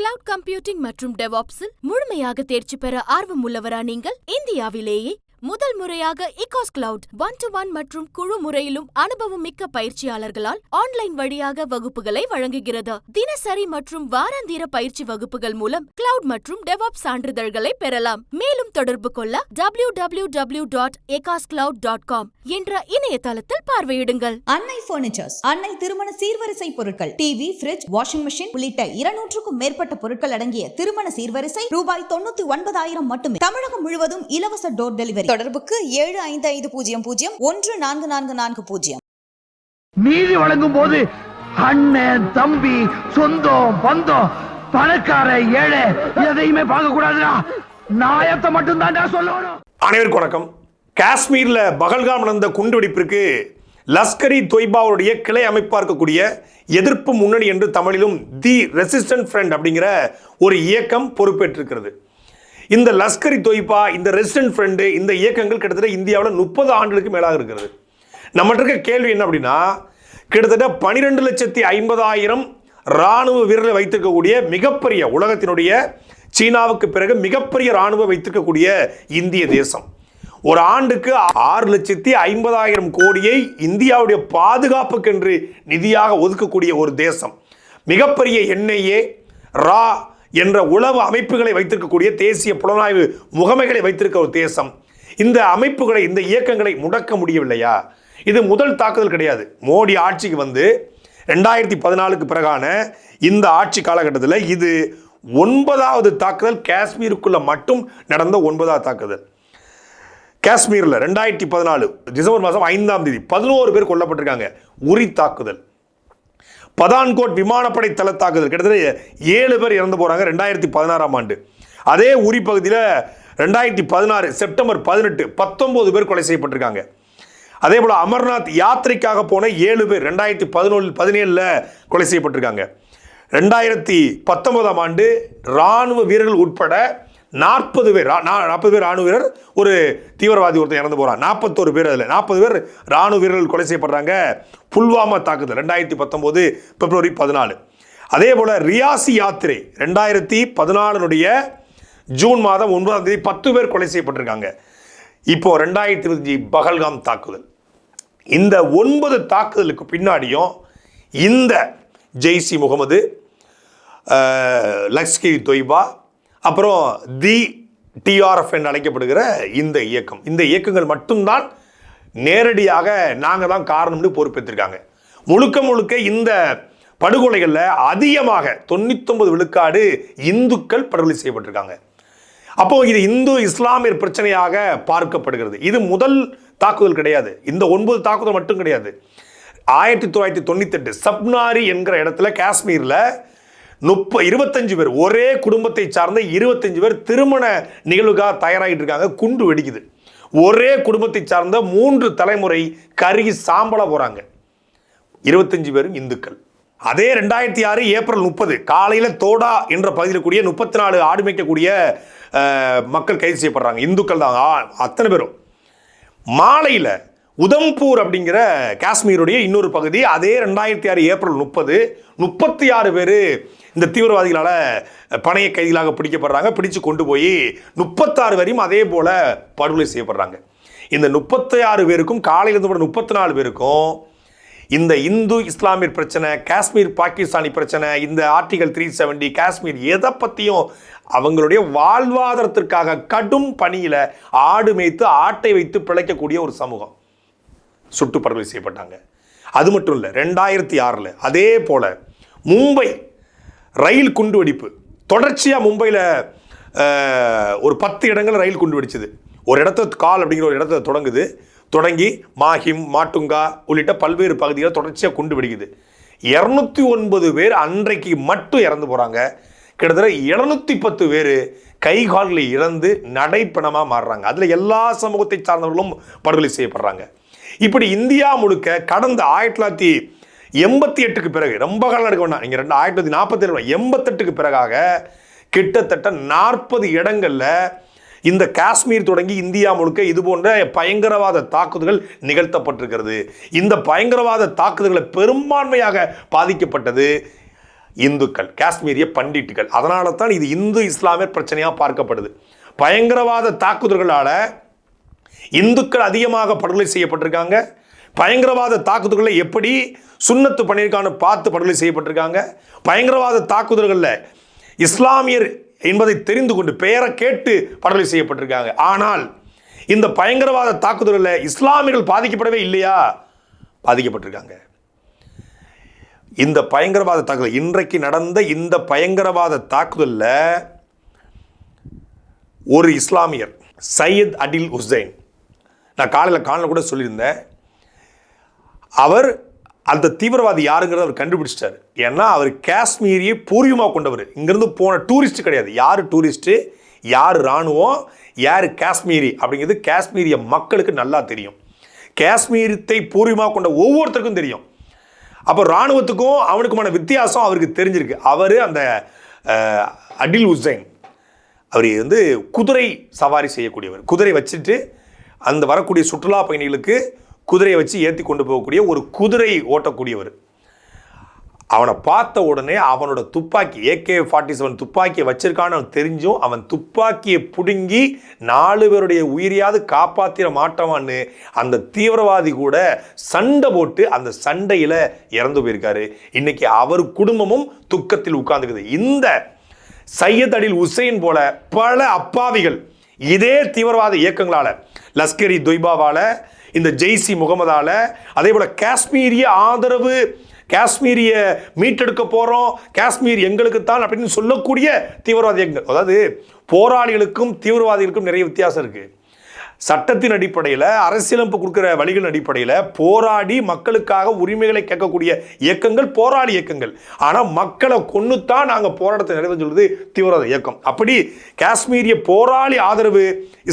Cloud computing மற்றும் டெவாப்ஸில் முழுமையாக தேர்ச்சி பெற ஆர்வம் உள்ளவரா நீங்கள்? இந்தியாவிலேயே முதல் முறையாக இகாஸ் கிளவுட் ஒன் டு ஒன் மற்றும் குழு முறையிலும் அனுபவம் மிக்க பயிற்சியாளர்களால் ஆன்லைன் வழியாக வகுப்புகளை வழங்குகிறது. தினசரி மற்றும் வாராந்திர பயிற்சி வகுப்புகள் மூலம் கிளவுட் மற்றும் டெவாப் சான்றிதழ்களை பெறலாம். மேலும் தொடர்பு கொள்ள W W W dot cloud dot com என்ற இணையதளத்தில் பார்வையிடுங்கள். அன்னை பர்னிச்சர்ஸ் அன்னை திருமண சீர்வரிசை பொருட்கள் டிவி ஃபிரிட்ஜ் வாஷிங் மிஷின் உள்ளிட்ட இருநூற்றுக்கும் மேற்பட்ட பொருட்கள் அடங்கிய திருமண சீர்வரிசை ரூபாய் தொண்ணூத்தி ஒன்பதாயிரம் மட்டுமே. தமிழகம் முழுவதும் இலவச டோர் டெலிவரி தொடர்புக்கு ஏழு ஐந்து ஐந்து பூஜ்ஜியம் பூஜ்ஜியம் ஒன்று நான்கு நான்கு நான்கு பூஜ்ஜியம். நீதி வழங்கும் போது அண்ணன் தம்பி சொந்தம் பந்தம் பணக்கார ஏழை எதையுமே பார்க்க கூடாதுடா. நாயத்தை மட்டும் தான்டா சொல்லணும். அனைவருக்கும் வணக்கம். காஷ்மீரில் பகல்காம் நடந்த குண்டுவெடிப்பிற்கு லஷ்கரி தொய்பாவுடைய கிளை அமைப்பாக இருக்கக்கூடிய எதிர்ப்பு முன்னணி என்று தமிழிலும் தி ரெசிஸ்டன்ட் ஃப்ரண்ட் அப்படிங்கிற ஒரு இயக்கம் பொறுப்பேற்றிருக்கிறது. இந்த லஷ்கரி தொய்பா இந்த ரெசிடென்ட் ஃப்ரெண்டு இந்த இயக்கங்கள் கிட்டத்தட்ட இந்தியாவில் முப்பது ஆண்டுகளுக்கு மேலாக இருக்கிறது. நம்மகிட்ட இருக்க கேள்வி என்ன அப்படின்னா கிட்டத்தட்ட பனிரெண்டு லட்சத்தி ஐம்பதாயிரம் இராணுவ வீரர்களை வைத்திருக்கக்கூடிய மிகப்பெரிய உலகத்தினுடைய சீனாவுக்கு பிறகு மிகப்பெரிய இராணுவ வைத்திருக்கக்கூடிய இந்திய தேசம். ஒரு ஆண்டுக்கு ஆறு லட்சத்தி ஐம்பதாயிரம் கோடியை இந்தியாவுடைய பாதுகாப்புக்கென்று நிதியாக ஒதுக்கக்கூடிய ஒரு தேசம். மிகப்பெரிய எண்ணெயே ரா என்ற உளவு அமைப்புகளை வைத்திருக்கக்கூடிய தேசிய புலனாய்வு முகமைகளை வைத்திருக்க ஒரு தேசம். இந்த அமைப்புகளை இந்த இயக்கங்களை முடக்க முடியவில்லையா? இது முதல் தாக்குதல் கிடையாது. மோடி ஆட்சிக்கு வந்து ரெண்டாயிரத்தி பதினாலுக்கு பிறகான இந்த ஆட்சி காலகட்டத்தில் இது ஒன்பதாவது தாக்குதல். காஷ்மீருக்குள்ள மட்டும் நடந்த ஒன்பதாவது தாக்குதல். காஷ்மீரில் ரெண்டாயிரத்தி பதினாலு டிசம்பர் மாதம் ஐந்தாம் தேதி பதினோரு பேர் கொல்லப்பட்டிருக்காங்க. உரி தாக்குதல். பதான்கோட் விமானப்படை தள தாக்குதல். கிட்டத்தட்ட ஏழு பேர் இறந்து போகிறாங்க ரெண்டாயிரத்தி பதினாறாம் ஆண்டு. அதே உரி பகுதியில் ரெண்டாயிரத்தி பதினாறு செப்டம்பர் பதினெட்டு பத்தொம்போது பேர் கொலை செய்யப்பட்டிருக்காங்க. அதே போல் அமர்நாத் யாத்திரைக்காக போன ஏழு பேர் ரெண்டாயிரத்தி பதினொன்று பதினேழில் கொலை செய்யப்பட்டிருக்காங்க. ரெண்டாயிரத்தி பத்தொன்பதாம் ஆண்டு இராணுவ வீரர்கள் உட்பட நாற்பது பேர் நாற்பது பேர் ராணுவ வீரர் ஒரு தீவிரவாதி ஒருத்தர் இறந்து போகிறான் நாற்பத்தோரு பேர் அதில். நாற்பது பேர் ராணுவ வீரர்கள் கொலை செய்யப்படுறாங்க. புல்வாமா தாக்குதல் ரெண்டாயிரத்தி பத்தொம்போது பிப்ரவரி பதினாலு. அதே போல் ரியாசி யாத்திரை ரெண்டாயிரத்தி பதினாலுனுடைய ஜூன் மாதம் ஒன்பதாம் தேதி பத்து பேர் கொலை செய்யப்பட்டிருக்காங்க. இப்போ ரெண்டாயிரத்தி இருபத்தி பகல்காம் தாக்குதல். இந்த ஒன்பது தாக்குதலுக்கு பின்னாடியும் இந்த ஜெய்சி முகமது லக்ஷ்கி தொய்பா அப்புறம் தி டிஆர்எஃப் என்று அழைக்கப்படுகிற இந்த இயக்கம். இந்த இயக்கங்கள் மட்டும்தான் நேரடியாக நாங்கள் தான் காரணம்னு பொறுப்பேற்றிருக்காங்க முழுக்க முழுக்க இந்த படுகொலைகளில் அதிகமாக தொண்ணூத்தொன்பது விழுக்காடு இந்துக்கள் படுகொலை செய்யப்பட்டிருக்காங்க. அப்போ இது இந்து இஸ்லாமியர் பிரச்சனையாக பார்க்கப்படுகிறது. இது முதல் தாக்குதல் கிடையாது. இந்த ஒன்பது தாக்குதல் மட்டும் கிடையாது. ஆயிரத்தி தொள்ளாயிரத்தி தொண்ணூத்தெட்டு சப்னாரி என்கிற இடத்துல காஷ்மீரில் முப்ப இருபத்தஞ்சு பேர் ஒரே குடும்பத்தை சார்ந்த இருபத்தஞ்சு பேர் திருமண நிகழ்வுக்காக தயாராகிட்டு இருக்காங்க. குண்டு வெடிக்குது. ஒரே குடும்பத்தை சார்ந்த மூன்று தலைமுறை கருகி சாம்பல போகிறாங்க இருபத்தஞ்சு பேரும் இந்துக்கள். அதே ரெண்டாயிரத்தி ஆறு ஏப்ரல் முப்பது காலையில் தோடா என்ற பகுதியில் கூடிய முப்பத்தி நாலு ஆடு மேய்க்கக்கூடிய மக்கள் கைது செய்யப்படுறாங்க. இந்துக்கள் தான். அத்தனை பேரும். மாலையில் உதம்பூர் அப்படிங்கிற காஷ்மீருடைய இன்னொரு பகுதி அதே ரெண்டாயிரத்தி ஆறு ஏப்ரல் முப்பது முப்பத்தி ஆறு பேர் இந்த தீவிரவாதிகளால் பணைய கைதிகளாக பிடிக்கப்படுறாங்க. பிடிச்சு கொண்டு போய் முப்பத்தாறு வரையும் அதே போல் படுகொலை செய்யப்படுறாங்க. இந்த முப்பத்தி ஆறு பேருக்கும் காலையிலிருந்து கூட முப்பத்தி நாலு பேருக்கும் இந்த இந்து இஸ்லாமியர் பிரச்சனை காஷ்மீர் பாகிஸ்தானி பிரச்சனை இந்த ஆர்டிகல் த்ரீ செவன்டி காஷ்மீர் எதை பற்றியும் அவங்களுடைய வாழ்வாதாரத்திற்காக கடும் பணியில் ஆடு மேய்த்து ஆட்டை வைத்து பிழைக்கக்கூடிய ஒரு சமூகம். சுட்டு படுகொலை செய்யப்பட்டாங்க. அது மட்டும் இல்லை ரெண்டாயிரத்தி ஆறில் அதே போல் மும்பை ரயில் குண்டு வெடிப்பு தொடர்ச்சியாக மும்பையில் ஒரு பத்து இடங்கள் ரயில் குண்டு வெடிச்சது ஒரு இடத்த கால் அப்படிங்கிற ஒரு இடத்த தொடங்குது. தொடங்கி மாஹிம் மாட்டுங்கா உள்ளிட்ட பல்வேறு பகுதிகளை தொடர்ச்சியாக குண்டு வெடிக்குது இரநூத்தி ஒன்பது பேர் அன்றைக்கு மட்டும் இறந்து போகிறாங்க கிட்டத்தட்ட எழுநூத்தி பத்து பேர் கை கால்களை இறந்து நடைப்பணமாக மாறுறாங்க. அதில் எல்லா சமூகத்தை சார்ந்தவர்களும் படுகொலை செய்யப்படுறாங்க. இப்படி இந்தியா முழுக்க கடந்த ஆயிரத்தி தொள்ளாயிரத்தி எண்பத்தி எட்டுக்கு பிறகு ரொம்ப காலம் எடுக்க வேண்டாம். நீங்கள் ரெண்டு ஆயிரத்தி தொள்ளாயிரத்தி நாற்பத்தி ஏழு எண்பத்தெட்டுக்கு பிறகாக கிட்டத்தட்ட நாற்பது இடங்களில் இந்த காஷ்மீர் தொடங்கி இந்தியா முழுக்க இது போன்ற பயங்கரவாத தாக்குதல்கள் நிகழ்த்தப்பட்டிருக்கிறது. இந்த பயங்கரவாத தாக்குதல்களை பெரும்பான்மையாக பாதிக்கப்பட்டது இந்துக்கள் காஷ்மீரிய பண்டிட்டுகள். அதனால தான் இது இந்து இஸ்லாமிய பிரச்சனையாக பார்க்கப்படுது. பயங்கரவாத தாக்குதல்களால் இந்துக்கள் அதிகமாக படுகொலை செய்யப்பட்டிருக்காங்க. பயங்கரவாத தாக்குதல்களை எப்படி சுண்ணத்து பண்ணியிருக்கான்னு பார்த்து படுகொலை செய்யப்பட்டிருக்காங்க? பயங்கரவாத தாக்குதல்களில் இஸ்லாமியர் என்பதை தெரிந்து கொண்டு பெயரை கேட்டு படுகொலை செய்யப்பட்டிருக்காங்க. ஆனால் இந்த பயங்கரவாத தாக்குதல்களில் இஸ்லாமியர்கள் பாதிக்கப்படவே இல்லையா? பாதிக்கப்பட்டிருக்காங்க. இந்த பயங்கரவாத தாக்குதல் இன்றைக்கு நடந்த இந்த பயங்கரவாத தாக்குதலில் ஒரு இஸ்லாமியர் சையத் அடில் ஹுசைன் நான் காலையில் காணல கூட சொல்லியிருந்தேன். அவர் அந்த தீவிரவாதி யாருங்கிறத அவர் கண்டுபிடிச்சிட்டார். ஏன்னா அவர் காஷ்மீரியை பூர்வீகமாக கொண்டவர். இங்கேருந்து போன டூரிஸ்ட்டு கிடையாது. யார் டூரிஸ்ட்டு யார் இராணுவம்? யார் காஷ்மீரி? அப்படிங்கிறது காஷ்மீரிய மக்களுக்கு நல்லா தெரியும். காஷ்மீரத்தை பூர்வீகமாக கொண்ட ஒவ்வொருத்தருக்கும் தெரியும். அப்போ இராணுவத்துக்கும் அவனுக்குமான வித்தியாசம் அவருக்கு தெரிஞ்சிருக்கு. அவர் அந்த அடில் உசைன். அவர் வந்து குதிரை சவாரி செய்யக்கூடியவர். குதிரை வச்சுட்டு அந்த வரக்கூடிய சுற்றுலா பயணிகளுக்கு குதிரையை வச்சு ஏற்றி கொண்டு போகக்கூடிய ஒரு குதிரை ஓட்டக்கூடியவர். அவனை பார்த்த உடனே அவனோட துப்பாக்கி ஏகே ஃபார்ட்டி செவன் துப்பாக்கியை வச்சிருக்கான்னு அவன் தெரிஞ்சும் அவன் துப்பாக்கியை பிடுங்கி நாலு பேருடைய உயிரையாவது காப்பாற்றிட மாட்டவான்னு அந்த தீவிரவாதி கூட சண்டை போட்டு அந்த சண்டையில் இறந்து போயிருக்காரு. இன்னைக்கு அவர் குடும்பமும் துக்கத்தில் உட்கார்ந்துக்குது. இந்த சையத் அடில் உசைன் போல பல அப்பாவிகள் இதே தீவிரவாத இயக்கங்களால் லஷ்கரி துய்பாவால் இந்த ஜெய்சி முகமதால அதே போல காஷ்மீரிய ஆதரவு காஷ்மீரிய மீட்டெடுக்க போறோம் காஷ்மீர் எங்களுக்கு தான் அப்படின்னு சொல்லக்கூடிய தீவிரவாதி அதாவது போராளிகளுக்கும் தீவிரவாதிகளுக்கும் நிறைய வித்தியாசம் இருக்குது சட்டத்தின் அடிப்படையில் அரசியலமைப்பு கொடுக்குற வழிகளின் அடிப்படையில் போராடி மக்களுக்காக உரிமைகளை கேட்கக்கூடிய இயக்கங்கள் போராளி இயக்கங்கள். ஆனால் மக்களை கொண்டுத்தான் நாங்கள் போராட்டத்தை நிறைவேற்ற சொல்றது தீவிரவாத இயக்கம். அப்படி காஷ்மீரிய போராளி ஆதரவு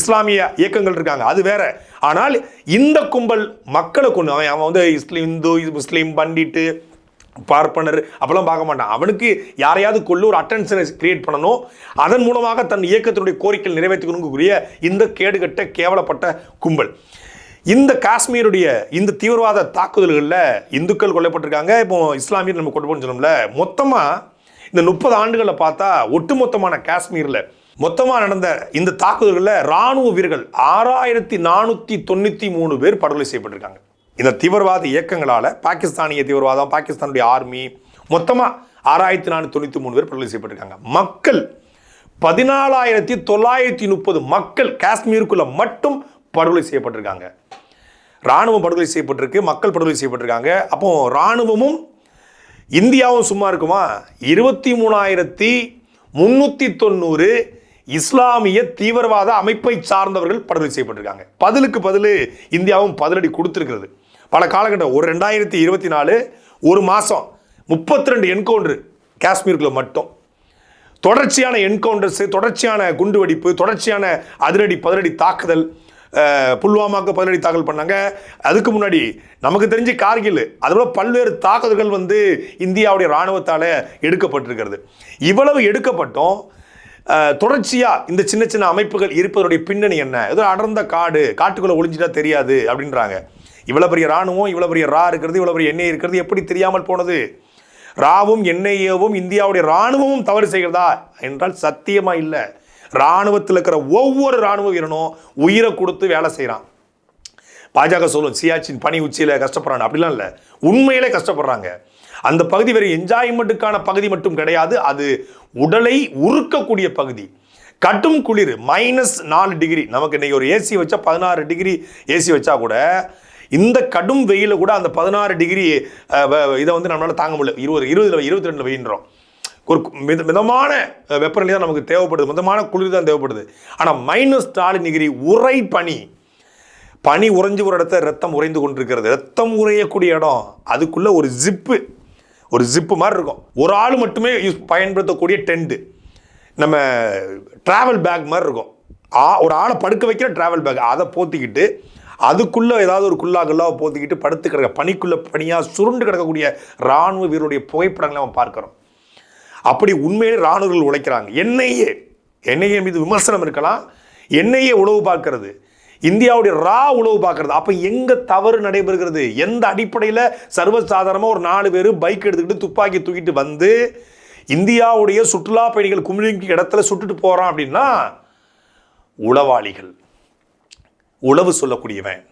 இஸ்லாமிய இயக்கங்கள் இருக்காங்க அது வேற. ஆனால் இந்த கும்பல் மக்களை கொண்டு அவன் அவன் வந்து இஸ்லீம் இந்து முஸ்லீம் பண்டிட்டு பார்ப்பனர். அப்பெல்லாம் பார்க்க மாட்டான். அவனுக்கு யாரையாவது கொள்ள ஒரு அட்டென்ஷனை கிரியேட் பண்ணணும். அதன் மூலமாக தன் இயக்கத்தினுடைய கோரிக்கை நிறைவேற்றிக்கணுங்கக்கூடிய இந்த கேடுகட்ட கேவலப்பட்ட கும்பல். இந்த காஷ்மீருடைய இந்த தீவிரவாத தாக்குதல்களில் இந்துக்கள் கொல்லப்பட்டிருக்காங்க. இப்போ இஸ்லாமியர் நம்ம கொண்டு போகணும்னு சொன்னோம்ல மொத்தமாக இந்த முப்பது ஆண்டுகளில் பார்த்தா ஒட்டுமொத்தமான காஷ்மீரில் மொத்தமாக நடந்த இந்த தாக்குதல்களில் ராணுவ வீரர்கள் ஆறாயிரத்தி நானூற்றி தொண்ணூற்றி மூணு பேர் படுகொலை செய்யப்பட்டிருக்காங்க. இந்த தீவிரவாத இயக்கங்களால் பாகிஸ்தானிய தீவிரவாதம் பாகிஸ்தானுடைய ஆர்மி மொத்தமாக ஆறாயிரத்தி நானூற்றி தொண்ணூற்றி மூணு பேர் படுகொலை செய்யப்பட்டிருக்காங்க. மக்கள் பதினாலாயிரத்தி தொள்ளாயிரத்தி முப்பது மக்கள் காஷ்மீருக்குள்ள மட்டும் படுகொலை செய்யப்பட்டிருக்காங்க. ராணுவம் படுகொலை செய்யப்பட்டிருக்கு மக்கள் படுகொலை செய்யப்பட்டிருக்காங்க. அப்போ ராணுவமும் இந்தியாவும் சும்மா இருக்குமா? இருபத்தி மூணாயிரத்தி முந்நூற்றி தொண்ணூறு இஸ்லாமிய தீவிரவாத அமைப்பை சார்ந்தவர்கள் படுகொலை செய்யப்பட்டிருக்காங்க. பதிலுக்கு பதில் இந்தியாவும் பதிலடி கொடுத்துருக்கிறது. பல காலகட்டம் ஒரு ரெண்டாயிரத்தி இருபத்தி நாலு ஒரு மாதம் முப்பத்தி ரெண்டு என்கவுண்டரு காஷ்மீருக்குள்ள மட்டும். தொடர்ச்சியான என்கவுண்டர்ஸு தொடர்ச்சியான குண்டுவெடிப்பு தொடர்ச்சியான அதிரடி பதிரடி தாக்குதல் புல்வாமாவுக்கு புல்வாமாக்கு பதிலடி தாக்கல் பண்ணாங்க. அதுக்கு முன்னாடி நமக்கு தெரிஞ்சு கார்கில் அதுபோல் பல்வேறு தாக்குதல்கள் வந்து இந்தியாவுடைய இராணுவத்தால் எடுக்கப்பட்டிருக்கிறது. இவ்வளவு எடுக்கப்பட்டும் தொடர்ச்சியாக இந்த சின்ன சின்ன அமைப்புகள் இருப்பதனுடைய பின்னணி என்ன? ஏதோ அடர்ந்த காடு காட்டுக்குள்ளே ஒளிஞ்சிட்டா தெரியாது அப்படின்றாங்க. இவ்வளோ பெரிய ராணுவம் இவ்வளோ பெரிய ரா இருக்கிறது இவ்வளவு பெரிய எண்ணெய் இருக்கிறது எப்படி தெரியாமல் போனது? ராவும் என்ஐஏவும் இந்தியாவுடைய ராணுவமும் தவறு செய்கிறதா? என்றால் சத்தியமாக இல்லை. ராணுவத்தில் இருக்கிற ஒவ்வொரு ராணுவ வீரனும் உயிரை கொடுத்து வேலை செய்கிறான் பாஜக சொல்லும் சியாச்சின் பனி உச்சியில் கஷ்டப்படுறாங்க அப்படிலாம் இல்லை. உண்மையிலே கஷ்டப்படுறாங்க. அந்த பகுதி வெறும் என்ஜாய்மெண்ட்டுக்கான பகுதி மட்டும் கிடையாது. அது உடலை உருக்கக்கூடிய பகுதி. கட்டும் குளிர் மைனஸ் நாலு டிகிரி நமக்கு இன்றைக்கி ஒரு ஏசி வச்சா பதினாறு டிகிரி ஏசி வச்சா கூட இந்த கடும் வெயில கூட அந்த பதினாறு டிகிரி இதை வந்து நம்மளால தாங்க முடியல. இருபது இருபதுல இருபத்தி ரெண்டில் வெயின்றோம். ஒரு மித மிதமான வெப்பநிலை தான் நமக்கு தேவைப்படுது. மிதமான குளிர் தான் தேவைப்படுது. ஆனால் மைனஸ் நாலு டிகிரி உரை பனி. பனி உறைஞ்சி ஒரு இடத்த ரத்தம் உறைந்து கொண்டிருக்கிறது. ரத்தம் உறையக்கூடிய இடம் அதுக்குள்ள ஒரு ஜிப்பு ஒரு ஜிப்பு மாதிரி இருக்கும். ஒரு ஆள் மட்டுமே யூஸ் பயன்படுத்தக்கூடிய டென்ட்டு நம்ம ட்ராவல் பேக் மாதிரி இருக்கும். ஆ ஒரு ஆளை படுக்க வைக்கிற ட்ராவல் பேக் அதை போத்திக்கிட்டு அதுக்குள்ளே ஏதாவது ஒரு குல்லா குல்லாவை போத்திக்கிட்டு படுத்து கிடக்க பனிக்குள்ளே பனியாக சுருண்டு கிடக்கக்கூடிய இராணுவ வீரருடைய புகைப்படங்களை நம்ம பார்க்குறோம். அப்படி உண்மையிலே ராணுவர்கள் உழைக்கிறாங்க. என்ஐஏ என்ஐஏ மீது விமர்சனம் இருக்கலாம் என்ஐஏ உளவு பார்க்கறது. இந்தியாவுடைய ரா உளவு பார்க்கறது. அப்போ எங்கே தவறு நடைபெறுகிறது? எந்த அடிப்படையில் சர்வசாதாரணமாக ஒரு நாலு பேர் பைக் எடுத்துக்கிட்டு துப்பாக்கி தூக்கிட்டு வந்து இந்தியாவுடைய சுற்றுலா பயணிகள் குமிழிக்கு இடத்துல சுட்டுட்டு போகிறான் அப்படின்னா உளவாளிகள். உளவு சொல்லக்கூடியவன்.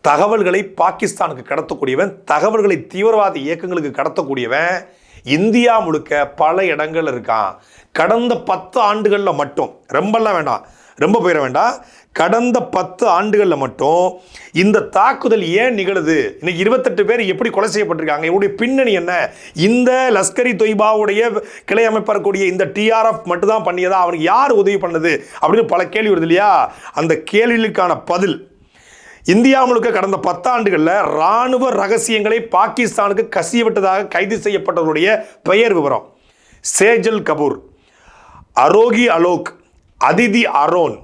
தகவல்களை பாகிஸ்தானுக்கு கடத்தக்கூடியவன் தகவல்களை தீவிரவாத இயக்கங்களுக்கு கடத்தக்கூடியவன் இந்தியா முழுக்க பல இடங்கள் இருக்கான். கடந்த பத்து ஆண்டுகளில் மட்டும். ரொம்பலாம் வேண்டாம். ரொம்ப போயிட வேண்டாம். கடந்த பத்து ஆண்டுகளில் மட்டும் இந்த தாக்குதல் ஏன் நிகழுது? இன்னைக்கு இருபத்தெட்டு பேர் எப்படி கொலை செய்யப்பட்டிருக்காங்க? இவருடைய பின்னணி என்ன? இந்த லஷ்கரி தொய்பாவுடைய கிளை அமைப்பாக இந்த டிஆர்எஃப் மட்டும்தான் பண்ணியதா? அவனுக்கு யார் உதவி பண்ணது? அப்படின்னு பல கேள்வி வருது இல்லையா? அந்த கேள்விகளுக்கான பதில் இந்தியா முழுக்க கடந்த பத்தாண்டுகளில் ராணுவ ரகசியங்களை பாகிஸ்தானுக்கு கசிய விட்டதாக கைது செய்யப்பட்டவருடைய பெயர் விவரம் சேஜல் கபூர் அரோகி அலோக் அதிதி அரோன்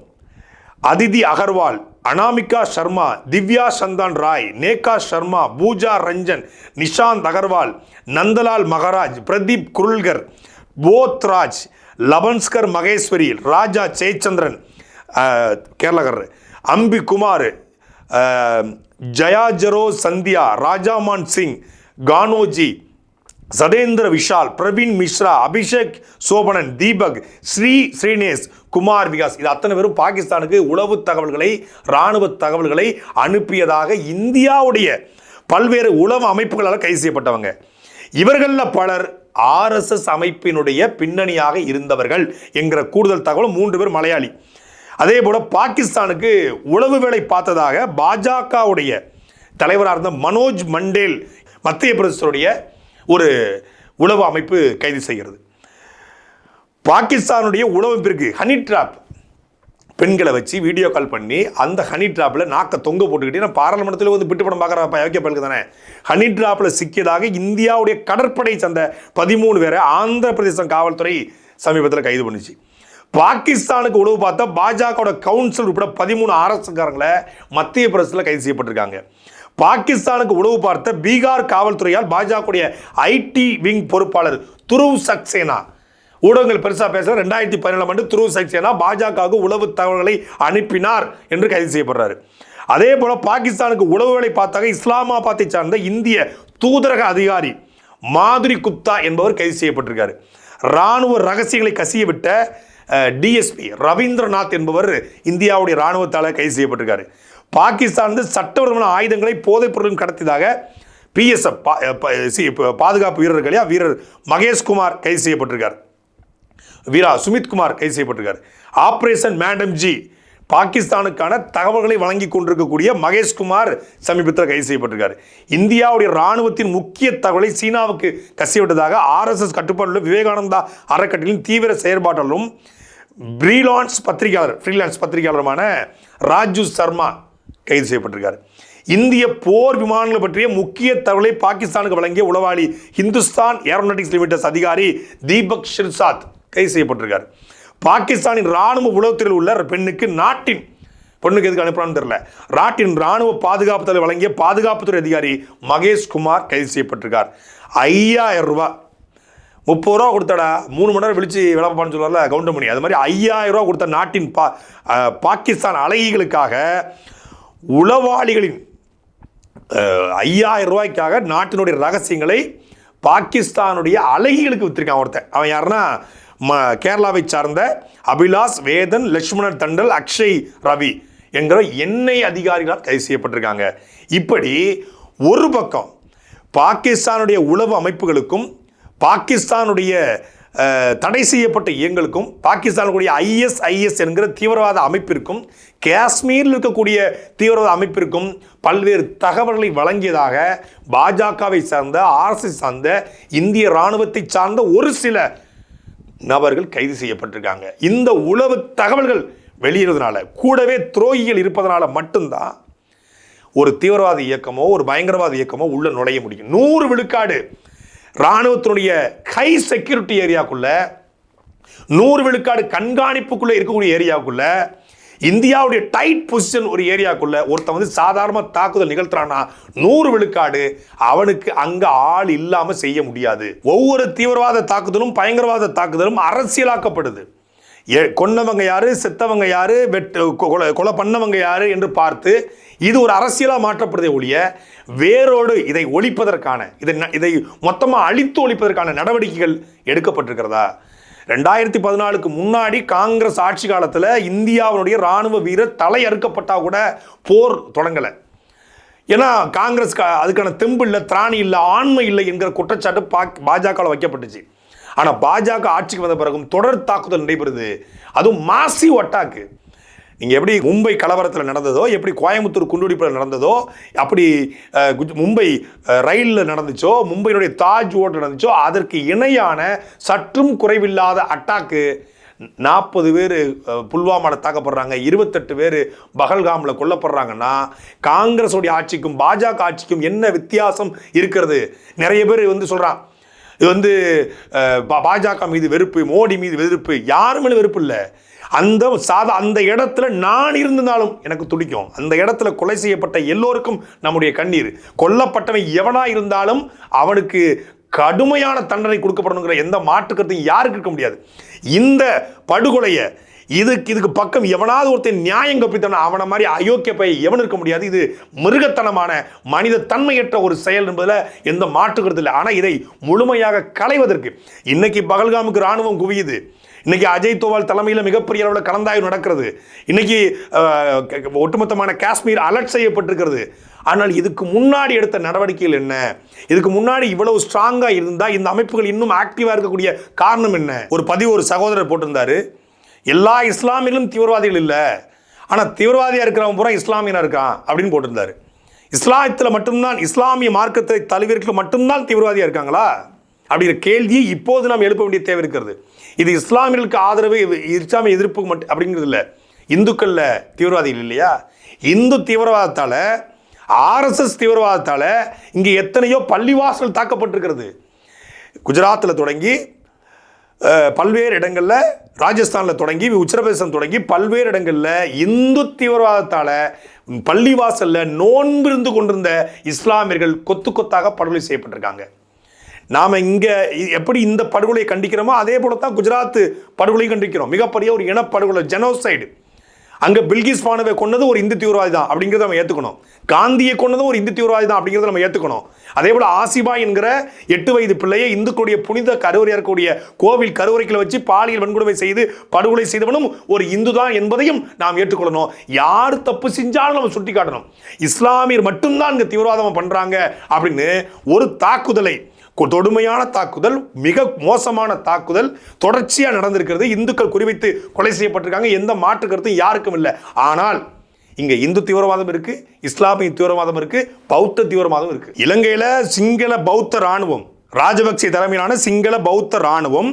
அதிதி அகர்வால் அனாமிகா சர்மா திவ்யா சந்தான் ராய் நேகா சர்மா பூஜா ரஞ்சன் நிஷாந்த் அகர்வால் நந்தலால் மகராஜ் பிரதீப் குருல்கர் போத்ராஜ் லபன்ஸ்கர் மகேஸ்வரி ராஜா ஜெயச்சந்திரன் கேரளகர் அம்பி குமார் ஜயாஜரோ சந்தியா ராஜாமான் சிங் கானோஜி சதேந்திர விஷால் பிரவீன் மிஸ்ரா அபிஷேக் சோபனன் தீபக் ஸ்ரீ ஸ்ரீனேஷ் குமார் விகாஸ் இது அத்தனை பேரும் பாகிஸ்தானுக்கு உளவு தகவல்களை இராணுவ தகவல்களை அனுப்பியதாக இந்தியாவுடைய பல்வேறு உளவு அமைப்புகளால் கைது செய்யப்பட்டவங்க. இவர்களில் பலர் ஆர்எஸ்எஸ் அமைப்பினுடைய பின்னணியாக இருந்தவர்கள் என்கிற கூடுதல் தகவல் மூன்று பேர் மலையாளி. அதே போல் பாகிஸ்தானுக்கு உளவு வேலை பார்த்ததாக பாஜகவுடைய தலைவராக இருந்த மனோஜ் மண்டேல் மத்திய பிரதேசருடைய ஒரு உளவு அமைப்பு கைது செய்கிறது. பாகிஸ்தானுடைய உளவமைப்பிற்கு ஹனி ட்ராப் பெண்களை வச்சு வீடியோ கால் பண்ணி அந்த ஹனி ட்ராப்பில் நாக்க தொங்க போட்டுக்கிட்டே நான் பாராளுமன்றத்தில் வந்து பிட்டு படம் பார்க்குற வைக்க தானே? ஹனி ட்ராப்பில் சிக்கியதாக இந்தியாவுடைய கடற்படை சந்த பதிமூணு பேரை ஆந்திர பிரதேசம் காவல்துறை சமீபத்தில் கைது பண்ணிச்சு. பாகிஸ்தானுக்கு உளவு பார்த்தா பாஜகவோட கவுன்சில் உட்பட பதிமூணு அரசுக்காரங்களை மத்திய பிரதேசத்தில் கைது செய்யப்பட்டிருக்காங்க. பாகிஸ்தானுக்கு உளவு பார்த்த பீகார் காவல்துறையால் பாஜகவுடைய ஐடி விங் பொறுப்பாளர் துருவ் சக்சேனா. ஊடகங்கள் பெருசாக பேசுகிற ரெண்டாயிரத்தி பதினேழாம் ஆண்டு துருவ் சக்சேனா பாஜகவுக்கு உளவு தகவல்களை அனுப்பினார் என்று கைது செய்யப்படுறாரு. அதே போல பாகிஸ்தானுக்கு உளவுகளை பார்த்தாக இஸ்லாமாபாத்தை சார்ந்த இந்திய தூதரக அதிகாரி மாதுரி குப்தா என்பவர் கைது செய்யப்பட்டிருக்காரு. ராணுவ ரகசியங்களை கசிய விட்ட டிஎஸ்பி ரவீந்திரநாத் என்பவர் இந்தியாவுடைய இராணுவத்தால் கைது செய்யப்பட்டிருக்காரு. பாகிஸ்தானிலிருந்து சட்டவிரோதமான ஆயுதங்களை போதைப் பொருளும் கடத்தியதாக பிஎஸ்எஃப் பாதுகாப்பு வீரர் இல்லையா? வீரர் மகேஷ்குமார் கைது செய்யப்பட்டிருக்கார். வீரா சுமித்குமார் கைது செய்யப்பட்டிருக்கார். ஆப்ரேஷன் மேடம் ஜி பாகிஸ்தானுக்கான தகவல்களை வழங்கி கொண்டிருக்கக்கூடிய மகேஷ்குமார் சமீபத்தில் கைது செய்யப்பட்டிருக்கார். இந்தியாவுடைய ராணுவத்தின் முக்கிய தகவலை சீனாவுக்கு கசிவிட்டதாக ஆர்எஸ்எஸ் கட்டுப்பாட்டில் விவேகானந்தா அறக்கட்டளின் தீவிர செயற்பாட்டாலும் பிரீலான்ஸ் பத்திரிகையாளர் ஃப்ரீலான்ஸ் பத்திரிகையாளருமான ராஜு சர்மா கைது செய்யப்பட்டிருக்கார். இந்திய போர் விமானங்கள் பற்றிய முக்கிய தகவலை பாகிஸ்தானுக்கு வழங்கிய உளவாளி ஹிந்துஸ்தான் ஏரோநாட்டிக்ஸ் லிமிடெட் அதிகாரி தீபக் ஷிர்சாத் கைது செய்யப்பட்டிருக்கார். பாகிஸ்தானின் ராணுவ உளவுத்துறையில் உள்ள பெண்ணுக்கு நாட்டின் பொண்ணுக்கு எதுக்கு அனுப்புறான்னு தெரியல. நாட்டின் ராணுவ பாதுகாப்பு தலைவர் வழங்கிய பாதுகாப்புத்துறை அதிகாரி மகேஷ் குமார் கைது செய்யப்பட்டிருக்கார். ஐயாயிரம் ரூபா. முப்பது ரூபா கொடுத்தடா. மூணு மணி நேரம் விழிச்சு விளப்பான்னு சொல்லுவார்ல கவுண்டமணி. அது மாதிரி ஐயாயிரம் ரூபா கொடுத்த நாட்டின் பா பாகிஸ்தான் அழகிகளுக்காக உளவாளிகளின் ஐயாயிரம் ரூபாய்க்காக நாட்டினுடைய ரகசியங்களை பாகிஸ்தானுடைய அழகிகளுக்கு வித்திருக்கான் ஒருத்தன். அவன் யாருன்னா ம கேரளாவை சார்ந்த அபிலாஷ் வேதன் லட்சுமணன் தண்டல் அக்ஷய் ரவி என்கிற எண்ணெய் அதிகாரிகளால் கைது செய்யப்பட்டிருக்காங்க. இப்படி ஒரு பக்கம் பாகிஸ்தானுடைய உளவு அமைப்புகளுக்கும் பாகிஸ்தானுடைய தடை செய்யப்பட்ட இயங்களுக்கும் பாகிஸ்தானுடைய ஐஎஸ்ஐஎஸ் என்கிற தீவிரவாத அமைப்பிற்கும் காஷ்மீரில் இருக்கக்கூடிய தீவிரவாத அமைப்பிற்கும் பல்வேறு தகவல்களை வழங்கியதாக பாஜகவை சார்ந்த ஆர்எஸ்எஸ் சார்ந்த இந்திய இராணுவத்தை சார்ந்த ஒரு சில நபர்கள் கைது செய்யப்பட்டிருக்காங்க. இந்த உளவு தகவல்கள் வெளியிடுறதுனால கூடவே துரோகிகள் இருப்பதனால மட்டும்தான் ஒரு தீவிரவாத இயக்கமோ ஒரு பயங்கரவாத இயக்கமோ உள்ள நுழைய முடியும். நூறு விழுக்காடு இராணுவத்தினுடைய ஹை செக்யூரிட்டி ஏரியாக்குள்ள நூறு விழுக்காடு கண்காணிப்புக்குள்ள இருக்கக்கூடிய ஏரியாவுக்குள்ள இந்தியாவுடைய டைட் பொசிஷன் ஒரு ஏரியாக்குள்ள ஒருத்தன் வந்து சாதாரண தாக்குதல் நிகழ்த்துறான்னா நூறு விழுக்காடு அவனுக்கு அங்க ஆள் இல்லாம செய்ய முடியாது. ஒவ்வொரு தீவிரவாத தாக்குதலும் பயங்கரவாத தாக்குதலும் அரசியலாக்கப்படுது. கொன்னவங்க யாரு செத்தவங்க யாரு வெட்டு கொலை கொலை பண்ணவங்க யாரு என்று பார்த்து இது ஒரு அரசியலாக மாற்றப்படுதே ஒழிய வேரோடு இதை ஒழிப்பதற்கான இதை ந- இதை மொத்தமாக அழித்து ஒழிப்பதற்கான நடவடிக்கைகள் எடுக்கப்பட்டிருக்கிறதா? ரெண்டாயிரத்தி பதினாலுக்கு முன்னாடி காங்கிரஸ் ஆட்சி காலத்தில் இந்தியாவினுடைய ராணுவ வீரர் தலை அறுக்கப்பட்டால் கூட போர் தொடங்கலை. ஏன்னா காங்கிரஸ் அதுக்கான தெம்பு இல்லை திராணி இல்லை ஆண்மை இல்லை என்கிற குற்றச்சாட்டு பா- பாஜகவில் வைக்கப்பட்டுச்சு. ஆனால் பாஜக ஆட்சிக்கு வந்த பிறகும் தொடர் தாக்குதல் நடைபெறுது. அதுவும் மாசிவ் அட்டாக்கு நீங்கள் எப்படி மும்பை கலவரத்தில் நடந்ததோ எப்படி கோயம்புத்தூர் குண்டுவெடிப்பில் நடந்ததோ அப்படி குஜ்- மும்பை ரயிலில் நடந்துச்சோ மும்பையினுடைய தாஜ் ஓட்டு நடந்துச்சோ அதற்கு இணையான சற்றும் குறைவில்லாத அட்டாக்கு நாற்பது பேர் புல்வாமாவில் தாக்கப்படுறாங்க இருபத்தெட்டு பேர் பகல்காமில் கொல்லப்படுறாங்கன்னா காங்கிரஸோடைய ஆட்சிக்கும் பாஜக ஆட்சிக்கும் என்ன வித்தியாசம் இருக்கிறது? நிறைய பேர் வந்து சொல்கிறான் இது வந்து பா- பாஜக மீது வெறுப்பு மோடி மீது வெறுப்பு யார் மேலே வெறுப்பு இல்லை. அந்த சாதா அந்த இடத்துல நான் இருந்திருந்தாலும் எனக்கு துடிக்கும். அந்த இடத்துல கொலை செய்யப்பட்ட எல்லோருக்கும் நம்முடைய கண்ணீர். கொல்லப்பட்டவன் எவனாக இருந்தாலும் அவனுக்கு கடுமையான தண்டனை கொடுக்கப்படணுங்கிற எந்த மாற்று கருத்தையும் யாருக்கு இருக்க முடியாது. இந்த படுகொலையை இதுக்கு இதுக்கு பக்கம் எவனாவது ஒருத்தன் நியாயம் கப்பித்தன அவனை மாதிரி அயோக்கிய பை எவன் இருக்க முடியாது. இது மிருகத்தனமான மனித தன்மையற்ற ஒரு செயல் என்பதில் எந்த மாற்று இல்லை. ஆனால் இதை முழுமையாக களைவதற்கு இன்னைக்கு பகல்காமுக்கு ராணுவம் குவியுது. இன்னைக்கு அஜய் தோவால் தலைமையில் மிகப்பெரிய அளவில் கலந்தாய்வு நடக்கிறது. இன்னைக்கு ஒட்டுமொத்தமான காஷ்மீர் அலர்ட் செய்யப்பட்டிருக்கிறது. ஆனால் இதுக்கு முன்னாடி எடுத்த நடவடிக்கைகள் என்ன? இதுக்கு முன்னாடி இவ்வளவு ஸ்ட்ராங்காக இருந்தால் இந்த அமைப்புகள் இன்னும் ஆக்டிவாக இருக்கக்கூடிய காரணம் என்ன? ஒரு பதிவு ஒரு சகோதரர் போட்டிருந்தாரு. எல்லா இஸ்லாமியிலும் தீவிரவாதிகள் இல்லை. ஆனால் தீவிரவாதியாக இருக்கிறவன் பூரா இஸ்லாமியனாக இருக்கான் அப்படின்னு போட்டிருந்தாரு. இஸ்லாமத்தில் மட்டும்தான் இஸ்லாமிய மார்க்கத்தை தழுவியர்கள் மட்டும்தான் தீவிரவாதியாக இருக்காங்களா? அப்படிங்கிற கேள்வியை இப்போது நாம் எழுப்ப வேண்டிய தேவை இருக்கிறது. இது இஸ்லாமியர்களுக்கு ஆதரவு இது இஸ்லாமிய எதிர்ப்பு மட்டும் அப்படிங்கிறது இல்லை. இந்துக்களில் தீவிரவாதிகள் இல்லையா? இந்து தீவிரவாதத்தால் ஆர்எஸ்எஸ் தீவிரவாதத்தால் இங்கே எத்தனையோ பள்ளிவாசல் தாக்கப்பட்டிருக்கிறது. குஜராத்தில் தொடங்கி பல்வேறு இடங்களில் ராஜஸ்தானில் தொடங்கி உத்தரப்பிரதேசம் தொடங்கி பல்வேறு இடங்களில் இந்து தீவிரவாதத்தால் பள்ளிவாசலில் நோன்பிருந்து கொண்டிருந்த இஸ்லாமியர்கள் கொத்து கொத்தாக படுகொலை செய்யப்பட்டிருக்காங்க. நாம் இங்கே எப்படி இந்த படுகொலையை கண்டிக்கிறோமோ அதே போல தான் குஜராத் படுகொலையும் கண்டிக்கிறோம். மிகப்பெரிய ஒரு இனப்படுகொலை ஜெனோசைடு அங்கே பில்கிஸ் பானுவை கொண்டது ஒரு இந்து தீவிரவாதி தான் அப்படிங்கிறத நம்ம ஏற்றுக்கணும் காந்தியை கொண்டதும் ஒரு இந்து தீவிரவாதி தான் அப்படிங்கிறத நம்ம ஏற்றுக்கணும் அதே போல் ஆசிபா என்கிற எட்டு வயது பிள்ளையை இந்துக்களுடைய புனித கருவறையாக இருக்கக்கூடிய கோவில் கருவறைகளை வச்சு பாலியல் வன்கொடுமை செய்து படுகொலை செய்தவனும் ஒரு இந்து தான் என்பதையும் நாம் ஏற்றுக்கொள்ளணும். யார் தப்பு செஞ்சாலும் நம்ம சுட்டி காட்டணும் இஸ்லாமியர் மட்டும்தான் இங்கே தீவிரவாதம் பண்ணுறாங்க அப்படின்னு ஒரு தாக்குதலை கொடுமையான தாக்குதல் மிக மோசமான தாக்குதல் தொடர்ச்சியாக நடந்திருக்கிறது. இந்துக்கள் குறிவைத்து கொலை செய்யப்பட்டிருக்காங்க. எந்த மாற்று கருத்தும் யாருக்கும் இல்லை. ஆனால் இங்கே இந்து தீவிரவாதம் இருக்குது இஸ்லாமிய தீவிரவாதம் இருக்குது பௌத்த தீவிரவாதம் இருக்குது இலங்கையில் சிங்கள பௌத்த இராணுவம் ராஜபக்சே தலைமையிலான சிங்கள பௌத்த ராணுவம்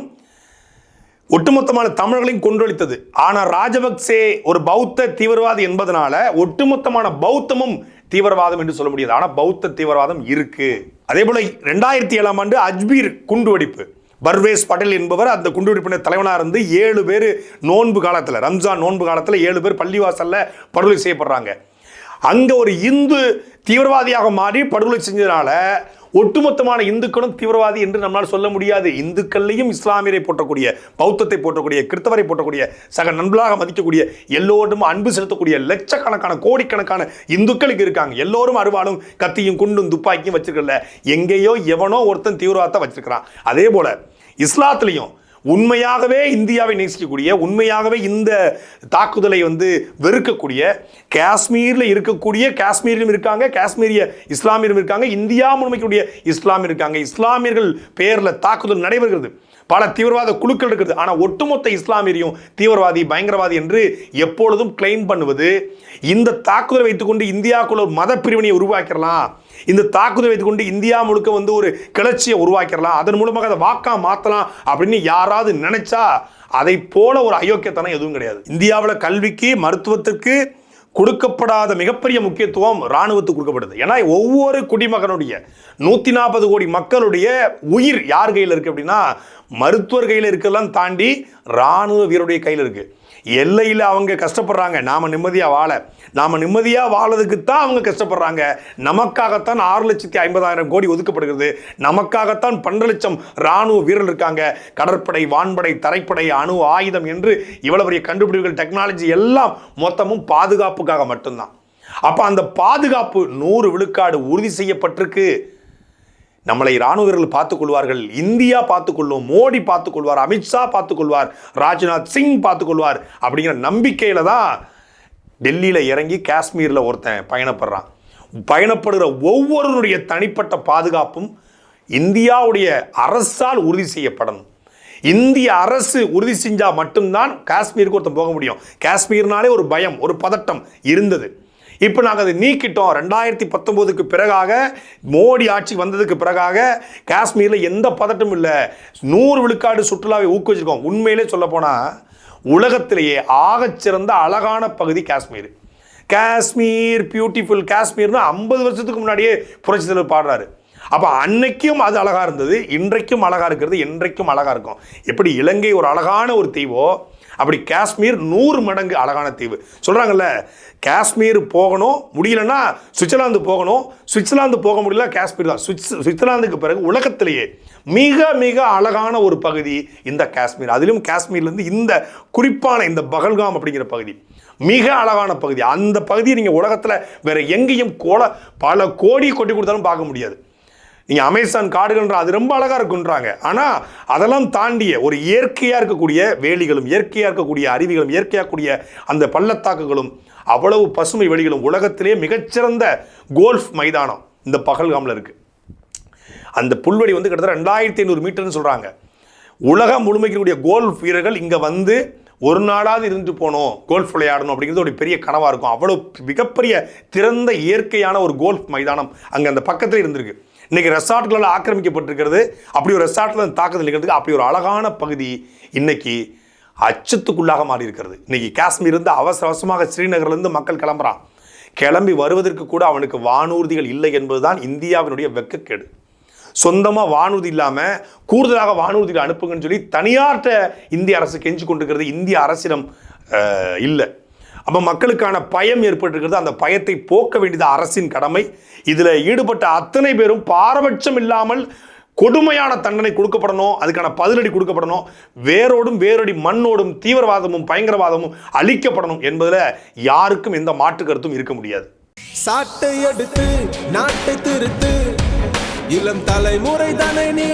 ஒட்டுமொத்தமான தமிழர்களையும் கொன்றொழித்தது. ஆனால் ராஜபக்சே ஒரு பௌத்த தீவிரவாதி என்பதனால ஒட்டுமொத்தமான பௌத்தமும் தீவிரவாதம் என்று சொல்ல முடியாது. ஆனால் பௌத்த தீவிரவாதம் இருக்குது அதே போல் ரெண்டாயிரத்தி ஏழாம் ஆண்டு அஜ்பீர் குண்டுவெடிப்பு. பர்வேஸ் பட்டேல் என்பவர் அந்த குண்டுவெடிப்பினர் தலைவனாக இருந்து ஏழு பேர் நோன்பு காலத்தில் ரம்ஜான் நோன்பு காலத்தில் ஏழு பேர் பள்ளிவாசலில் படுகொலை செய்யப்படுறாங்க. அங்கே ஒரு இந்து தீவிரவாதியாக மாறி படுகொலை செஞ்சதுனால ஒட்டுமொத்தமான இந்துக்களும் தீவிரவாதி என்று நம்மளால் சொல்ல முடியாது. இந்துக்கள்லையும் இஸ்லாமியரை போற்றக்கூடிய பௌத்தத்தை போற்றக்கூடிய கிறிஸ்தவரை போற்றக்கூடிய சக நண்பர்களாக மதிக்கக்கூடிய எல்லோரும் அன்பு செலுத்தக்கூடிய லட்சக்கணக்கான கோடிக்கணக்கான இந்துக்களுக்கு இருக்காங்க. எல்லோரும் அருவாளும் கத்தியும் குண்டும் துப்பாக்கியும் வச்சிருக்கல எங்கேயோ எவனோ ஒருத்தன் தீவிரவாதத்தை வச்சிருக்கிறான். அதே போல இஸ்லாத்துலேயும் உண்மையாகவே இந்தியாவை நேசிக்கக்கூடிய உண்மையாகவே இந்த தாக்குதலை வந்து வெறுக்கக்கூடிய காஷ்மீரில் இருக்கக்கூடிய காஷ்மீரிலும் இருக்காங்க காஷ்மீரிய இஸ்லாமியரும் இருக்காங்க இந்தியா முழுமைக்குடைய இஸ்லாம் இருக்காங்க. இஸ்லாமியர்கள் பேரில் தாக்குதல் நடைபெறுகிறது. பல தீவிரவாத குழுக்கள் இருக்குது. ஆனால் ஒட்டுமொத்த இஸ்லாமியரையும் தீவிரவாதி பயங்கரவாதி என்று எப்பொழுதும் கிளைம் பண்ணுவது இந்த தாக்குதலை வைத்துக்கொண்டு இந்தியாவுக்குள்ள ஒரு மத பிரிவினையை உருவாக்கிடலாம். இந்த தாக்குதலை வைத்துக்கொண்டு இந்தியா முழுக்க வந்து ஒரு கிளர்ச்சியை உருவாக்கிடலாம். அதன் மூலமாக அதை வாக்கா மாற்றலாம் அப்படின்னு யாராவது நினைச்சா அதை போல ஒரு அயோக்கியத்தனம் எதுவும் கிடையாது. இந்தியாவில் கல்விக்கு மருத்துவத்திற்கு கொடுக்கப்படாத மிகப்பெரிய முக்கியத்துவம் இராணுவத்துக்கு கொடுக்கப்படுது. ஏன்னா ஒவ்வொரு குடிமகனுடைய நூற்றி நாற்பது கோடி மக்களுடைய உயிர் யார் கையில் இருக்குது அப்படின்னா மருத்துவர் கையில் இருக்கலாம் தாண்டி இராணுவ வீரருடைய கையில் இருக்குது எல்லையில் அவங்க கஷ்டப்படுறாங்க. நாம நிம்மதியாக வாழ. நாம் நிம்மதியாக வாழறதுக்குத்தான் அவங்க கஷ்டப்படுறாங்க. நமக்காகத்தான் ஆறு லட்சத்தி ஐம்பதாயிரம் கோடி ஒதுக்கப்படுகிறது. நமக்காகத்தான் பன்னெண்டு லட்சம் ராணுவ வீரர்கள் இருக்காங்க. கடற்படை வான்படை தரைப்படை அணு ஆயுதம் என்று இவ்வளவு பெரிய கண்டுபிடிப்புகள் டெக்னாலஜி எல்லாம் மொத்தமும் பாதுகாப்புக்காக மட்டும்தான். அப்போ அந்த பாதுகாப்பு நூறு விழுக்காடு உறுதி செய்யப்பட்டிருக்கு. நம்மளை இராணுவ வீரர்கள் பார்த்துக்கொள்வார்கள் இந்தியா பார்த்துக்கொள்ளும் மோடி பார்த்துக்கொள்வார் அமித்ஷா பார்த்துக்கொள்வார் ராஜ்நாத் சிங் பார்த்துக்கொள்வார் அப்படிங்கிற நம்பிக்கையில் தான் டெல்லியில் இறங்கி காஷ்மீரில் ஒருத்தன் பயணப்படுறான். பயணப்படுகிற ஒவ்வொருவருடைய தனிப்பட்ட பாதுகாப்பும் இந்தியாவுடைய அரசால் உறுதி செய்யப்படணும். இந்திய அரசு உறுதி செஞ்சால் மட்டும்தான் காஷ்மீருக்கு ஒருத்தன் போக முடியும். காஷ்மீர்னாலே ஒரு பயம் ஒரு பதட்டம் இருந்தது. இப்போ நாங்கள் அதை நீக்கிட்டோம். ரெண்டாயிரத்தி பத்தொம்போதுக்கு பிறகாக மோடி ஆட்சி வந்ததுக்கு பிறகாக காஷ்மீரில் எந்த பதட்டமும் இல்லை. நூறு விழுக்காடு சுற்றுலாவை ஊக்குவிச்சிருக்கோம். உண்மையிலே சொல்லப்போனால் உலகத்திலேயே ஆகச்சிறந்த அழகான பகுதி காஷ்மீர். காஷ்மீர் பியூட்டிஃபுல் காஷ்மீர்னு ஐம்பது வருஷத்துக்கு முன்னாடியே புரட்சி தலைவர் பாடுறாரு. அப்போ அன்னைக்கும் அது அழகாக இருந்தது இன்றைக்கும் அழகாக இருக்கிறது என்றைக்கும் அழகாக இருக்கும். எப்படி இலங்கை ஒரு அழகான ஒரு தீவோ அப்படி காஷ்மீர் நூறு மடங்கு அழகான தீவு. சொல்கிறாங்கல்ல காஷ்மீர் போகணும் முடியலன்னா சுவிட்சர்லாந்து போகணும். சுவிட்சர்லாந்து போக முடியல காஷ்மீர் தான். சுவிட்ஸ் சுவிட்சர்லாந்துக்கு பிறகு உலகத்திலேயே மிக மிக அழகான ஒரு பகுதி இந்த காஷ்மீர். அதிலும் காஷ்மீர்லேருந்து இந்த குறிப்பான இந்த பகல்காம் அப்படிங்கிற பகுதி. மிக அழகான பகுதி. அந்த பகுதியை நீங்கள் உலகத்தில் வேற எங்கேயும் கோல பல கோடி கொட்டி கொடுத்தாலும் பார்க்க முடியாது. நீங்கள் அமேசான் காடுகள்ன்ற அது ரொம்ப அழகாக இருக்குன்றாங்க. ஆனால் அதெல்லாம் தாண்டிய ஒரு இயற்கையாக இருக்கக்கூடிய வேலிகளும் இயற்கையாக இருக்கக்கூடிய அருவிகளும் இயற்கையாக கூடிய அந்த பள்ளத்தாக்குகளும் அவ்வளவு பசுமை வெளிகளும் உலகத்திலே மிகச்சிறந்த கோல்ஃப் மைதானம் இந்த பகல்காமில் இருக்குது அந்த புல்வெளி வந்து கிட்டத்தட்ட ரெண்டாயிரத்தி ஐநூறு மீட்டர்னு சொல்கிறாங்க உலகம் முழுமைக்கக்கூடிய கோல்ஃப் வீரர்கள் இங்கே வந்து ஒரு நாளாவது இருந்து போகணும் கோல்ஃப் விளையாடணும் அப்படிங்கிறது ஒரு பெரிய கனவாக இருக்கும். அவ்வளோ மிகப்பெரிய திறந்த இயற்கையான ஒரு கோல்ஃப் மைதானம் அங்கே அந்த பக்கத்தில் இருந்திருக்கு. இன்னைக்கு ரெசார்ட்களால் ஆக்கிரமிக்கப்பட்டிருக்கிறது. அப்படி ஒரு ரெசார்ட்டில் தாக்குதல் நிகழ்றதுக்கு அப்படி ஒரு அழகான பகுதி இன்னைக்கு அச்சத்துக்குள்ளாக மாறி இருக்கிறது இன்னைக்கு காஷ்மீர் இருந்து அவசர அவசரமாக ஸ்ரீநகர்லேருந்து மக்கள் கிளம்புறான். கிளம்பி வருவதற்கு கூட அவனுக்கு வானூர்திகள் இல்லை என்பதுதான் இந்தியாவினுடைய வெக்கக்கேடு. சொந்தமாக வானூர்தி இல்லாமல் கூடுதலாக வானூர்திகள் அனுப்புங்கன்னு சொல்லி தனியார்ட்ட இந்திய அரசு கெஞ்சி கொண்டிருக்கிறது. இந்திய அரசிடம் இல்லை. அப்போ மக்களுக்கான பயம் ஏற்பட்டிருக்கிறது. அந்த பயத்தை போக்க வேண்டியது அரசின் கடமை. இதில் ஈடுபட்ட அத்தனை பேரும் பாரபட்சம் இல்லாமல் கொடுமையான தண்டனை கொடுக்கப்படணும். அதுக்கான பதிலடி கொடுக்கப்படணும். வேரோடும் வேரடி மண்ணோடும் தீவிரவாதமும் பயங்கரவாதமும் அழிக்கப்படணும் என்பதில் யாருக்கும் எந்த மாற்று கருத்தும் இருக்க முடியாது. சாட்டை எடுத்து நாட்டை திருத்து. இளம் தலைமுறை தானே நீ